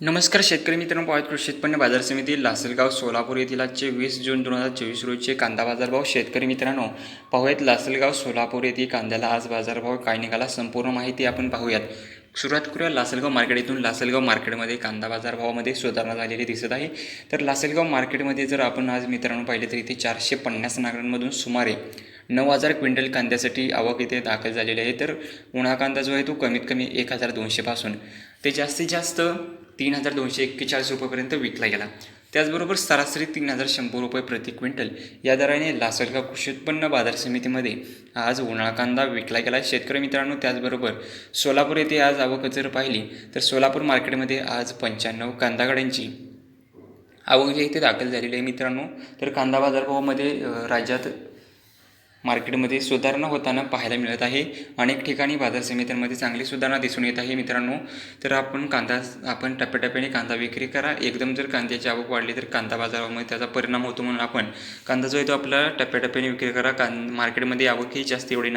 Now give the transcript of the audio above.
नमस्कार शेतकरी मित्रांनो पाहत कृषी उत्पन्न बाजार समिती लासलगाव सोलापूर येथील आजचे वीस जून दोन हजार चोवीस रोजचे कांदा बाजारभाव. शेतकरी मित्रांनो पाहूयात लासलगाव सोलापूर येथील कांद्याला आज बाजारभाव काय निघाला संपूर्ण माहिती आपण पाहूयात. सुरुवात करूया लासलगाव मार्केट इथून. लासलगाव मार्केटमध्ये कांदा बाजारभावामध्ये सुधारणा झालेली दिसत आहे. तर लासलगाव मार्केटमध्ये जर आपण आज मित्रांनो पाहिले तर इथे चारशे पन्नास नागरांमधून सुमारे नऊ हजार क्विंटल कांद्यासाठी आवक इथे दाखल झालेली आहे. तर उन्हा कांदा जो आहे तो कमीत कमी एक हजार दोनशेपासून ते जास्तीत जास्त तीन हजार दोनशे एक्केचाळीस रुपयेपर्यंत विकला गेला. त्याचबरोबर सरासरी तीन हजार शंभर रुपये प्रति क्विंटल या दराने लासलगाव कृषी उत्पन्न बाजार समितीमध्ये आज उन्हाळा कांदा विकला गेला. शेतकरी मित्रांनो त्याचबरोबर सोलापूर येथे आज आवक जर पाहिली तर सोलापूर मार्केटमध्ये आज पंच्याण्णव कांदा गाड्यांची आवक जी इथे दाखल झालेली आहे मित्रांनो. तर कांदा बाजारभावामध्ये राज्यात मार्केटमध्ये सुधारणा होताना पाहायला मिळत आहे. अनेक ठिकाणी बाजार समित्यांमध्ये चांगली सुधारणा दिसून येत आहे मित्रांनो. तर आपण कांदा आपण टप्प्याटप्प्याने कांदा विक्री करा. एकदम जर कांद्याची आवक वाढली तर कांदा बाजारामध्ये त्याचा परिणाम होतो म्हणून आपण कांदा जो आहे तो आपला टप्प्याटप्प्याने विक्री करा. कां मार्केटमध्ये आवक ही जास्त एवढी